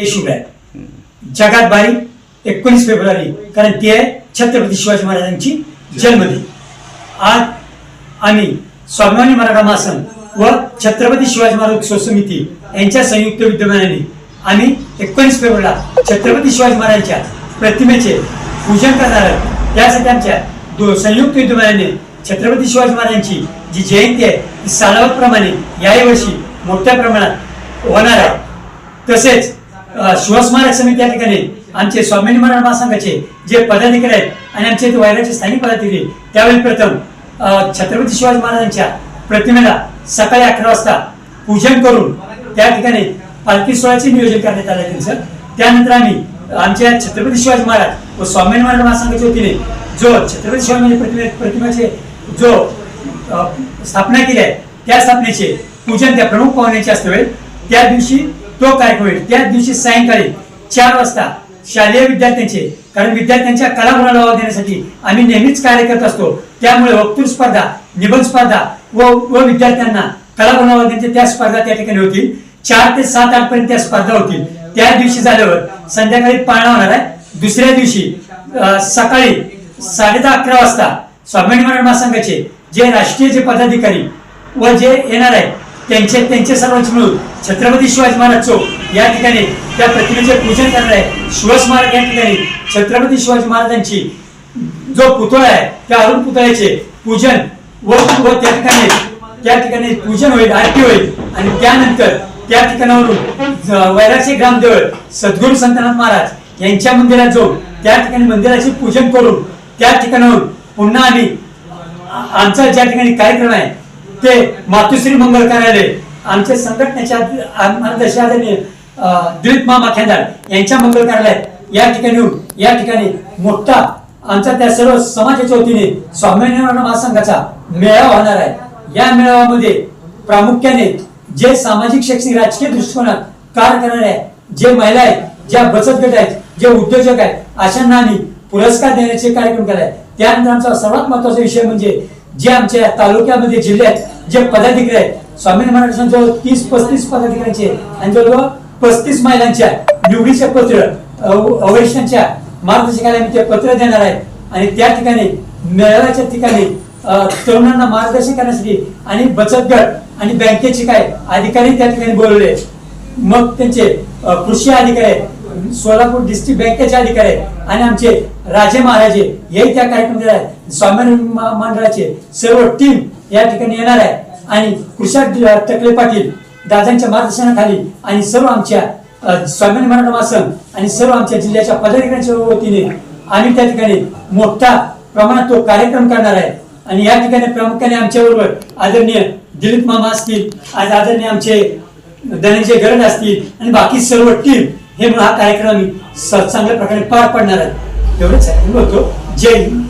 हे शुभ आहे. जगात बारी एकोणीस फेब्रुवारी कारण ती आहे छत्रपती शिवाजी महाराजांची जन्मदिन. आज आम्ही स्वाभिमानी मराठा महासन व छत्रपती शिवाजी महाराज उत्सव समिती यांच्या संयुक्त विद्यमानाने आम्ही एकोणीस फेब्रुवारीला छत्रपती शिवाजी महाराजांच्या प्रतिमेचे पूजन करणार आहोत. त्यासाठी आमच्या दो संयुक्त विद्यमानाने छत्रपती शिवाजी महाराजांची जी जयंती आहे ती सालावतप्रमाणे याही वर्षी मोठ्या प्रमाणात होणार आहे. तसेच शिवस्मारक समिती या ठिकाणी आमचे स्वामीनिमरण महासंघाचे जे पदाधिकारी आहेत आणि आमचे वायराचे वैराचे स्थानिक पदाधिकारी त्यावेळी प्रथम छत्रपती शिवाजी महाराजांच्या प्रतिमेला सकाळी अकरा वाजता पूजन करून त्या ठिकाणी पालखी सोहळ्याचे नियोजन करण्यात आले त्यांचं त्यानंतर आम्ही आमच्या छत्रपती शिवाजी महाराज व स्वामीनिमरण महासंघाच्या वतीने जो छत्रपती शिवाजी प्रतिमे प्रतिमेचे जो स्थापना केली आहे त्या स्थापनेचे पूजन त्या प्रमुख पाहुण्याचे असते त्या दिवशी तो काय होईल त्याच दिवशी सायंकाळी चार वाजता शालेय विद्यार्थ्यांचे कारण विद्यार्थ्यांच्या कला गुणाला देण्यासाठी आम्ही नेहमीच कार्य करत असतो. त्यामुळे वक्तृत्व स्पर्धा निबंध स्पर्धा व व विद्यार्थ्यांना कला वाव देण्याच्या त्या स्पर्धा त्या ठिकाणी होतील. चार ते सात आठ पर्यंत त्या स्पर्धा होतील. त्या दिवशी झाल्यावर संध्याकाळी पाळणा होणार आहे. दुसऱ्या दिवशी सकाळी साडे दहा अकरा वाजता स्वाभिमानी महासंघाचे जे राष्ट्रीय जे पदाधिकारी व जे येणार आहे त्यांचे त्यांचे सर्वांचे मिळून छत्रपती शिवाजी महाराज चौक या ठिकाणी त्या प्रतिमेचे पूजन करणार आहे शिवस्मारक या ठिकाणी छत्रपती शिवाजी महाराजांची जो पुतळा आहे त्या अरुण पुतळ्याचे पूजन व त्या ठिकाणी त्या ठिकाणी पूजन होईल आरती होईल. आणि त्यानंतर त्या ठिकाणावरून वैराशी वैराचे ग्रामदेवळ सद्गुरू संतनाथ महाराज यांच्या मंदिरात जाऊन त्या ठिकाणी मंदिराचे पूजन करून त्या ठिकाणावरून पुन्हा आम्ही आमचा ज्या ठिकाणी कार्यक्रम आहे ते मातुश्री मंगल कार्यालय आमच्या संघटनेच्या दिलीप मामा खेंदार यांच्या मंगल या ठिकाणी या ठिकाणी मोठा आमचा त्या सर्व समाजाच्या वतीने स्वामीनारायण महासंघाचा मेळावा होणार आहे. या मेळाव्यामध्ये प्रामुख्याने जे सामाजिक शैक्षणिक राजकीय दृष्टिकोनात कार्य करणारे आहेत जे महिला आहेत ज्या बचत गट आहेत जे उद्योजक आहेत अशांना आम्ही पुरस्कार देण्याचे कार्यक्रम केलाय. त्यानंतर आमचा सर्वात महत्त्वाचा विषय म्हणजे जे आमच्या तालुक्यामध्ये जिल्ह्यात जे पदाधिकारी आहेत स्वामी महाराजांच्या जवळ तीस पस्तीस पदाधिकाऱ्यांचे आणि जवळजवळ पस्तीस महिलांच्या निवडीचे पत्र अव- मार्गदर्शकाला आम्ही ते पत्र देणार आहे आणि त्या ठिकाणी मेळाव्याच्या ठिकाणी तरुणांना मार्गदर्शन करण्यासाठी आणि बचत गट आणि बँकेचे काय अधिकारी त्या ठिकाणी बोलवले मग त्यांचे कृषी अधिकारी आहेत. सोलापूर डिस्ट्रिक्ट बँकेचे अधिकारी आहेत आणि आमचे राजे महाराजे हे त्या कार्यक्रमात आहेत. स्वामी मंडळाचे सर्व टीम या ठिकाणी येणार आहे आणि कृषी टकले पाटील दादांच्या मार्गदर्शनाखाली आणि सर्व आमच्या स्वामी मराठा महासंघ आणि सर्व आमच्या जिल्ह्याच्या पदाधिकाऱ्यांच्या वतीने आम्ही त्या ठिकाणी मोठा प्रमाणात तो कार्यक्रम करणार आहे. आणि या ठिकाणी प्रामुख्याने आमच्या बरोबर आदरणीय दिलीप मामा असतील आज आदरणीय आमचे धनंजय गरड असतील आणि बाकी सर्व टीम हे म्हणून हा कार्यक्रम आम्ही चांगल्या प्रकारे पार पाडणार आहे. एवढंच आहे. बोलतो जय हिंद.